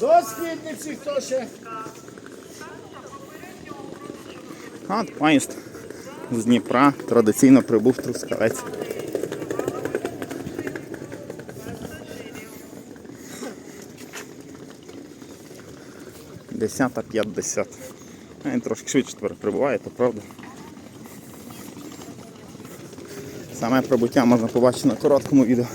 До східниці хто ще? От поїзд з Дніпра традиційно прибув Трускавець. Десята п'ятдесят. Він трошки швидше тепер прибуває, то правда. Саме прибуття можна побачити на короткому відео.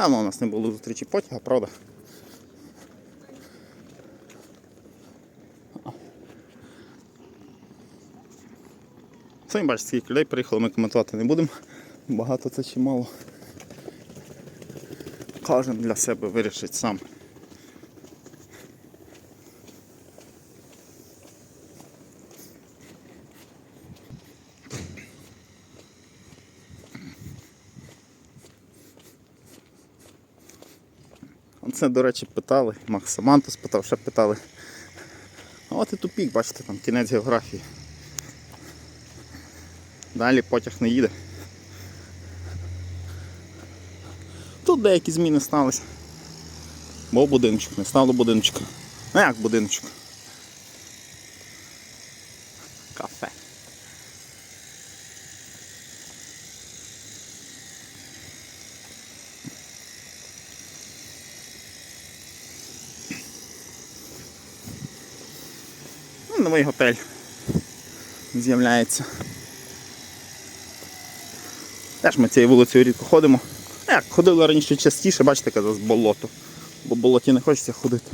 Давно у нас не було зустрічі потяга, правда? Самі бачите, скільки людей приїхало, ми коментувати не будемо. Багато це чи мало. Кожен для себе вирішить сам. Це, до речі, питали. Макс Саманту спитав, ще питали. А от і тупік, бачите, там кінець географії. Далі потяг не їде. Тут деякі зміни сталися. Бо будиночок, не стало будиночка. Ну як будиночок? Новий готель з'являється. Теж ми цією вулицею рідко ходимо. Як, ходили раніше частіше, бачите, казав, з болото. Бо болоті не хочеться ходити.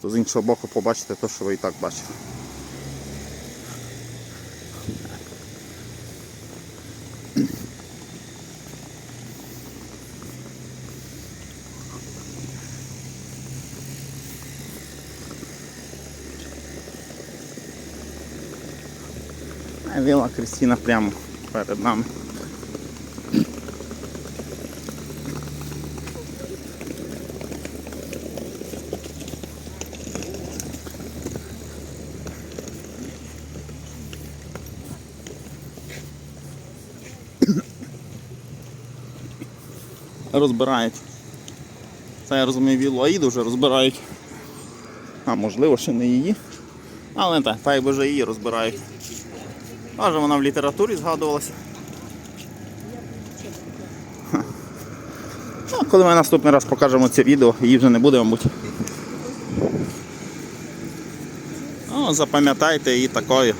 Що з іншого боку побачите те, що ви і так бачите. Віла Кристина прямо перед нами. Розбирають. Це я розумію, віллу Аїду вже розбирають. А можливо ще не її. Але так, та й вже її розбирають. Може вона в літературі згадувалася. Ну, коли ми наступний раз покажемо це відео, її вже не буде, мабуть. Ну, запам'ятайте її такою.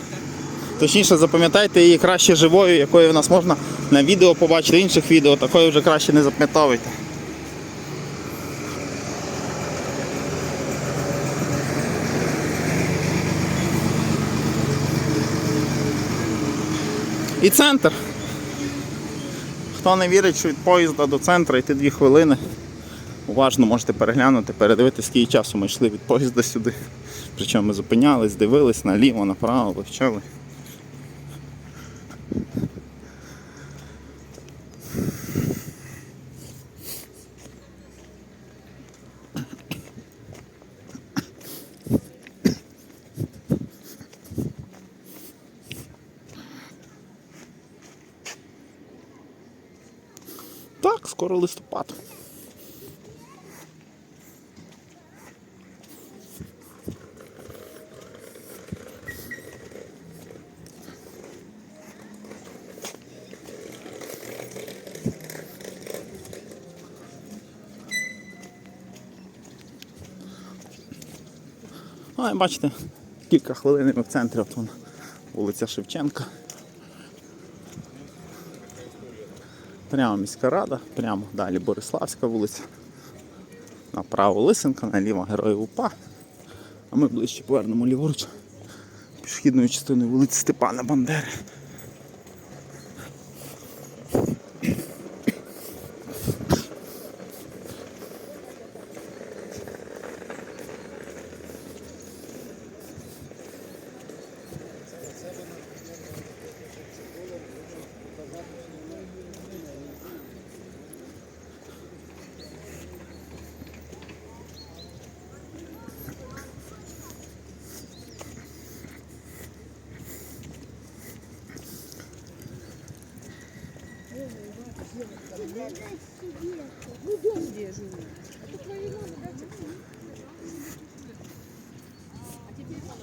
Точніше, запам'ятайте її краще живою, якою в нас можна на відео побачити, інших відео, такою вже краще не запам'ятовуйте. І центр. Хто не вірить, що від поїзда до центру йти 2 хвилини, уважно можете переглянути, передивитися, скільки часу ми йшли від поїзда сюди. Причому ми зупинялись, дивились наліво, направо, вивчали. Так, скоро листопад. А, бачите, кілька хвилин ми в центрі от вулиця Шевченка. Прямо міська рада, прямо далі Бориславська вулиця. Направо Лисенка, наліво Героїв УПА. А ми ближче повернемо ліворуч пішохідною частиною вулиці Степана Бандери. Досить тепло. А,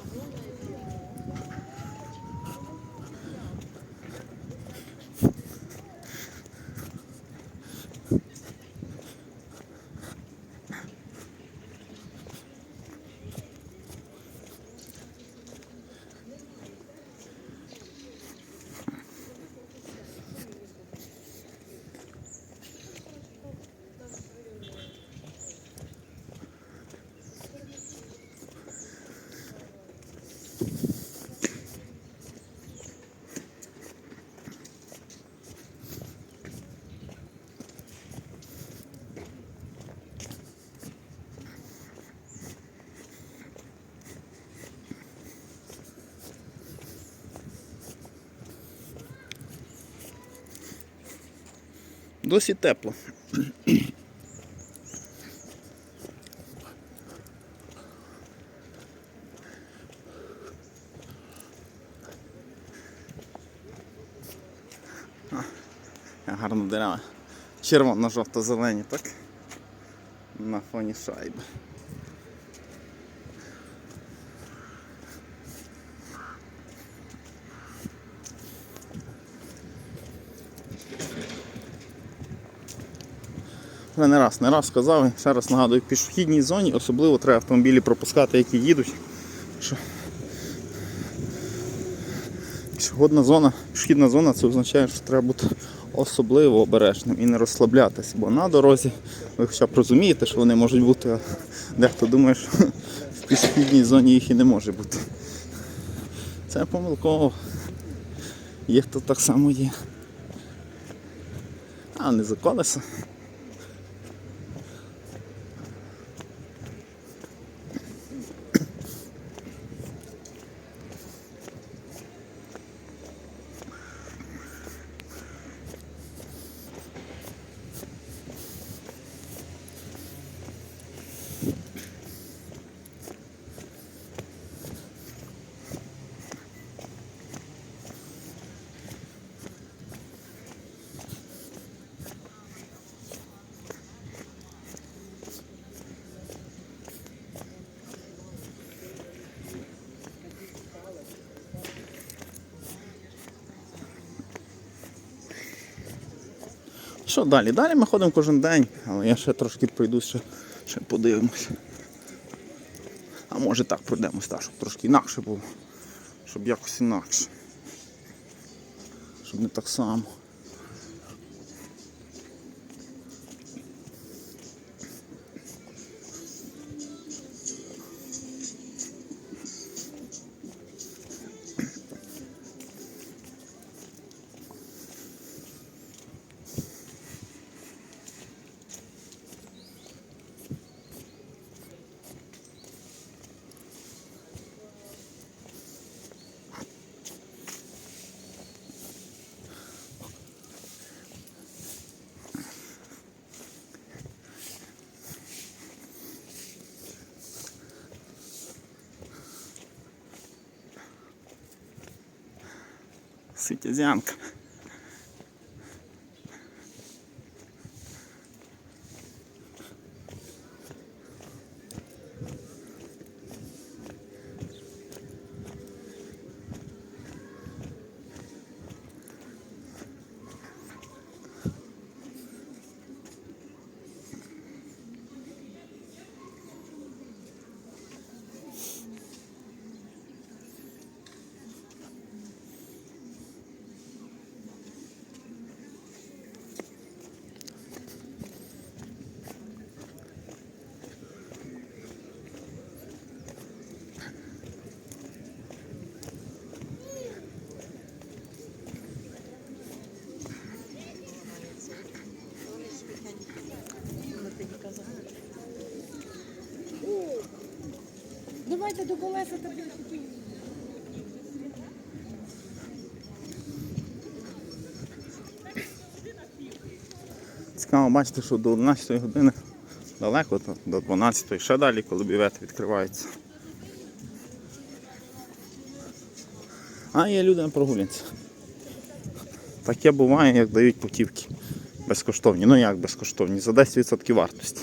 Гарно дерева. Червоно-жовто-зелені, так? На фоні шайби. Я не раз, не раз сказав, і ще раз нагадую, в пішохідній зоні особливо треба автомобілі пропускати, які їдуть. Що пішохідна зона, пішохідна зона це означає, що треба бути особливо обережним і не розслаблятися, бо на дорозі ви хоча б розумієте, що вони можуть бути, а дехто думає, що в пішохідній зоні їх і не може бути. Це помилково. Є хто так само є. А не за колеса. Що далі? Далі ми ходимо кожен день, але я ще трошки пройду, ще, ще подивимось. А може так пройдемось, так, щоб трошки інакше було. Щоб якось інакше. Щоб не так само. Ситязянка. Давайте до колеса та. Цікаво бачити, що до 11 години далеко, то до 12 ще далі, коли бювети відкриваються. А є люди на прогулянці. Таке буває, як дають путівки безкоштовні. Ну як безкоштовні? За 10% вартості.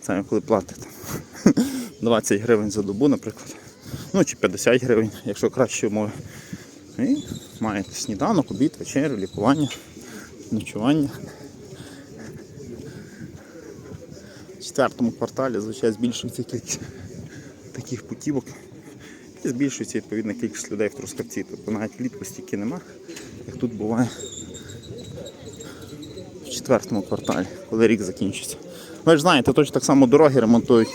Це коли платите 20 гривень за добу, наприклад. Ну чи 50 гривень, якщо кращі умови. І маєте сніданок, обід, вечерю, лікування, ночування. В четвертому кварталі, звичайно, збільшується кількість таких путівок. І збільшується відповідно кількість людей в Трускавці. Тобто навіть влітку стільки нема, як тут буває в четвертому кварталі, коли рік закінчиться. Ви ж знаєте, точно так само дороги ремонтують.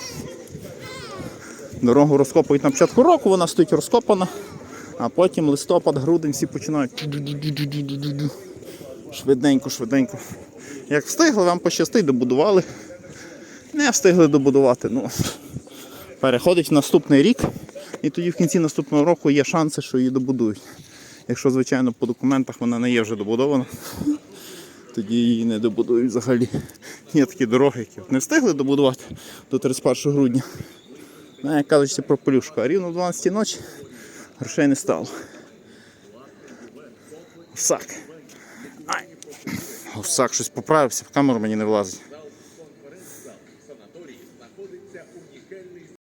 Дорогу розкопують на початку року, вона стоїть розкопана, а потім листопад, грудень всі починають швиденько, швиденько. Як встигли, вам пощастить, добудували. Не встигли добудувати. Ну, переходить в наступний рік, і тоді в кінці наступного року є шанси, що її добудують. Якщо, звичайно, по документах вона не є вже добудована, тоді її не добудують взагалі. Є такі дороги, які не встигли добудувати до 31 грудня. Ну, як кажуть, про плюшку, рівно в 12 ночі грошей не стало. Гусак. Гусак щось поправився, в камеру мені не влазить.